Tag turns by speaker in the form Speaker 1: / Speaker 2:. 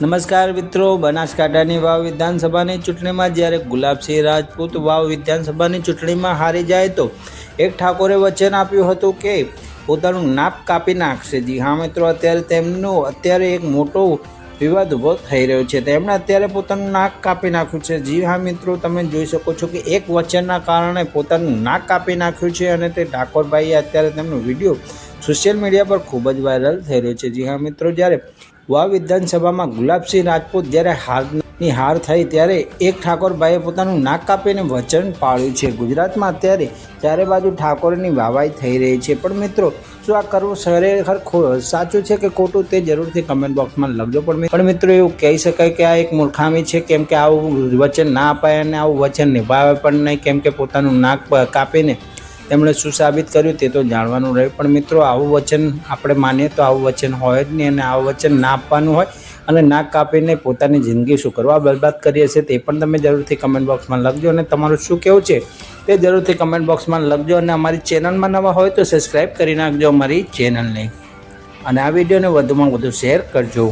Speaker 1: નમસ્કાર મિત્રો, બનાસકાંઠાની વાવ વિધાનસભાની ચૂંટણીમાં જ્યારે ગુલાબસિંહ રાજપૂત વાવ વિધાનસભાની ચૂંટણીમાં હારી જાય તો એક ઠાકોરે વચન આપ્યું હતું કે પોતાનું નાપ કાપી નાખશે. જી હા મિત્રો, અત્યારે તેમનો, અત્યારે એક મોટો વિવાદ ઊભો થઈ રહ્યો છે. તેમણે અત્યારે પોતાનું નાક કાપી નાખ્યું છે. જી હા મિત્રો, તમે જોઈ શકો છો કે એક વચનના કારણે પોતાનું નાક કાપી નાખ્યું છે અને તે ઠાકોરભાઈએ અત્યારે તેમનો વીડિયો સોશિયલ મીડિયા પર ખૂબ જ વાયરલ થઈ રહ્યો છે. જી હા મિત્રો, જ્યારે વાવ વિધાનસભામાં ગુલાબસિંહ રાજપૂત જ્યારે હારની હાર થઈ ત્યારે એક ઠાકોરભાઈએ પોતાનું નાક કાપીને વચન પાળ્યું છે. ગુજરાતમાં અત્યારે ચારે બાજુ ઠાકોરની વાવાઈ થઈ રહી છે. પણ મિત્રો, શું આ કરવું ખરેખર સાચું છે કે ખોટું તે જરૂરથી કમેન્ટ બોક્સમાં લખજો. પણ પણ મિત્રો એવું કહી શકાય કે આ એક મૂર્ખામી છે, કેમ કે આવું વચન ના અપાય અને આવું વચન નિભાવે પણ નહીં, કેમ કે પોતાનું નાક કાપીને તેમણે શું સાબિત કર્યું તે તો જાણવાનું રહ્યું. પણ મિત્રો, આવું વચન આપણે માનીએ તો આવું વચન હોય જ નહીં અને આવું વચન ના આપવાનું હોય અને નાક કાપીને પોતાની જિંદગી શું કરવા? બરબાદ કરીએ છીએ તે પણ તમે જરૂરથી કમેન્ટ બોક્સમાં લખજો અને તમારું શું કહેવું છે તે જરૂરથી કમેન્ટ બોક્સમાં લખજો અને અમારી ચેનલમાં નવા હોય તો સબસ્ક્રાઈબ કરી નાખજો અમારી ચેનલને. અને આ વિડીયોને વધુમાં વધુ શેર કરજો.